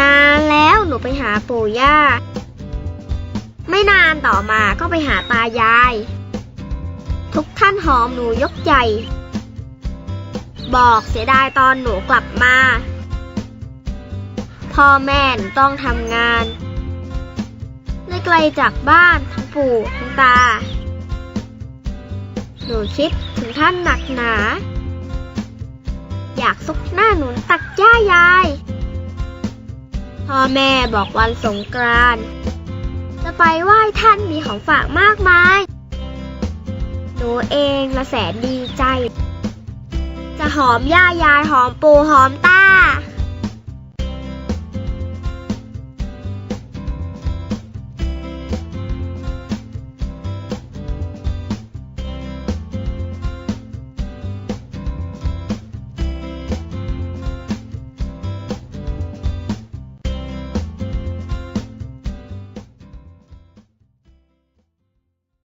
นานแล้วหนูไปหาปู่ย่า ไม่นานต่อมาก็ไปหาตายาย ทุกท่านหอมหนูยกใหญ่ บอกเสียดายตอนหนูกลับมา พ่อแม่หนูต้องทำงานเลยไกลจากบ้านทั้งปู่ทั้งตา หนูคิดถึงท่านหนักหนา อยากซุกหน้าหนุนตักย่ายาย แม่บอกวันสงกรานต์จะไปไหว้ท่านมีของฝากมากมาย หนูเองละแสนดีใจ จะหอมย่ายายหอมปูหอมตา